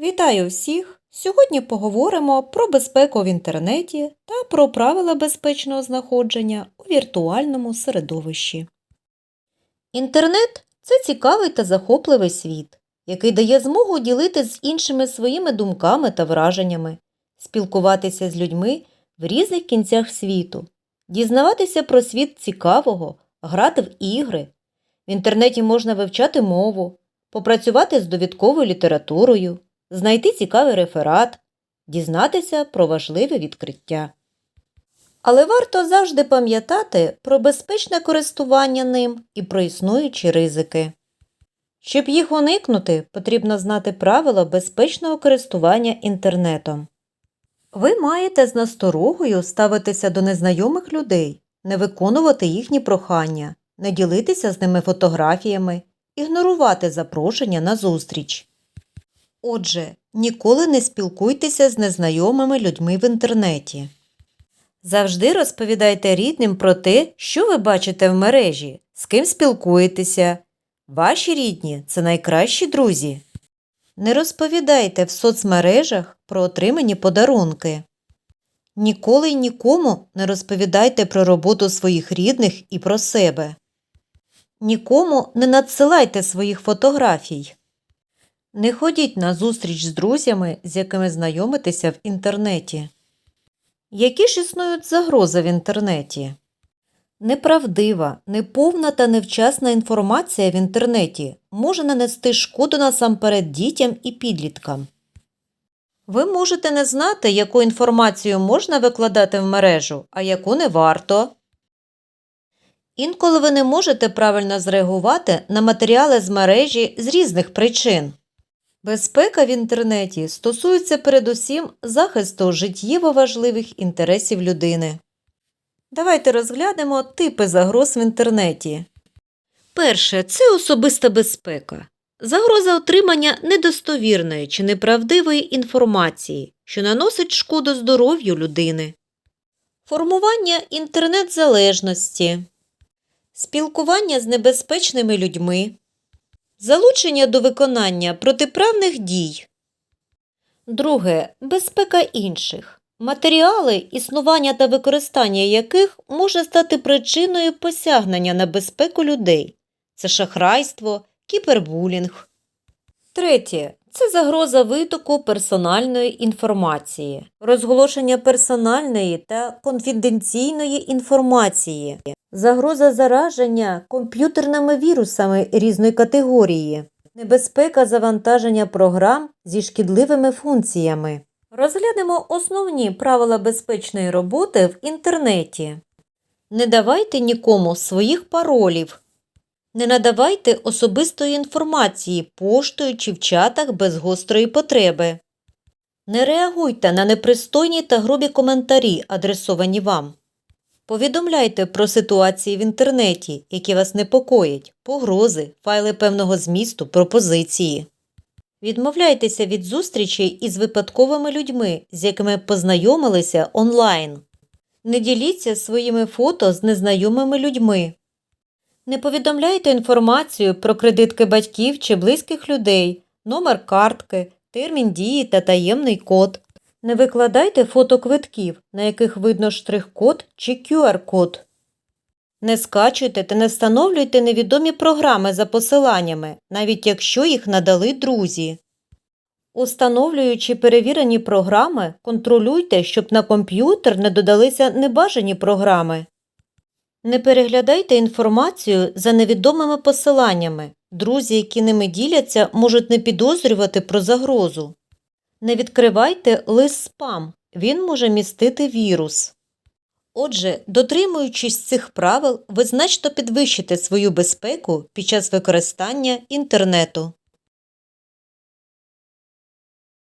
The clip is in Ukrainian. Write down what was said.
Вітаю всіх! Сьогодні поговоримо про безпеку в інтернеті та про правила безпечного знаходження у віртуальному середовищі. Інтернет це цікавий та захопливий світ, який дає змогу ділити з іншими своїми думками та враженнями, спілкуватися з людьми в різних кінцях світу, дізнаватися про світ цікавого, грати в ігри. В інтернеті можна вивчати мову, попрацювати з довідковою літературою, знайти цікавий реферат, дізнатися про важливе відкриття. Але варто завжди пам'ятати про безпечне користування ним і про існуючі ризики. Щоб їх уникнути, потрібно знати правила безпечного користування інтернетом. Ви маєте з насторогою ставитися до незнайомих людей, не виконувати їхні прохання, не ділитися з ними фотографіями, ігнорувати запрошення на зустріч. Отже, ніколи не спілкуйтеся з незнайомими людьми в інтернеті. Завжди розповідайте рідним про те, що ви бачите в мережі, з ким спілкуєтеся. Ваші рідні це найкращі друзі. Не розповідайте в соцмережах про отримані подарунки. Ніколи й нікому не розповідайте про роботу своїх рідних і про себе. Нікому не надсилайте своїх фотографій. Не ходіть на зустріч з друзями, з якими знайомитеся в інтернеті. Які ж існують загрози в інтернеті? Неправдива, неповна та невчасна інформація в інтернеті може нанести шкоду насамперед дітям і підліткам. Ви можете не знати, яку інформацію можна викладати в мережу, а яку не варто. Інколи ви не можете правильно зреагувати на матеріали з мережі з різних причин. Безпека в інтернеті стосується передусім захисту життєво важливих інтересів людини. Давайте розглянемо типи загроз в інтернеті. Перше це особиста безпека. Загроза отримання недостовірної чи неправдивої інформації, що наносить шкоду здоров'ю людини. Формування інтернет-залежності. Спілкування з небезпечними людьми. Залучення до виконання протиправних дій. Друге. Безпека інших. Матеріали, існування та використання яких може стати причиною посягнення на безпеку людей. Це шахрайство, кібербулінг. Третє. Це загроза витоку персональної інформації, розголошення персональної та конфіденційної інформації, загроза зараження комп'ютерними вірусами різної категорії, небезпека завантаження програм зі шкідливими функціями. Розглянемо основні правила безпечної роботи в інтернеті. Не давайте нікому своїх паролів. Не надавайте особистої інформації поштою чи в чатах без гострої потреби. Не реагуйте на непристойні та грубі коментарі, адресовані вам. Повідомляйте про ситуації в інтернеті, які вас непокоять, погрози, файли певного змісту, пропозиції. Відмовляйтеся від зустрічей із випадковими людьми, з якими познайомилися онлайн. Не діліться своїми фото з незнайомими людьми. Не повідомляйте інформацію про кредитки батьків чи близьких людей, номер картки, термін дії та таємний код. Не викладайте фото квитків, на яких видно штрих-код чи QR-код. Не скачуйте та не встановлюйте невідомі програми за посиланнями, навіть якщо їх надали друзі. Установлюючи перевірені програми, контролюйте, щоб на комп'ютер не додалися небажані програми. Не переглядайте інформацію за невідомими посиланнями. Друзі, які ними діляться, можуть не підозрювати про загрозу. Не відкривайте лист спам, він може містити вірус. Отже, дотримуючись цих правил, ви значно підвищите свою безпеку під час використання інтернету.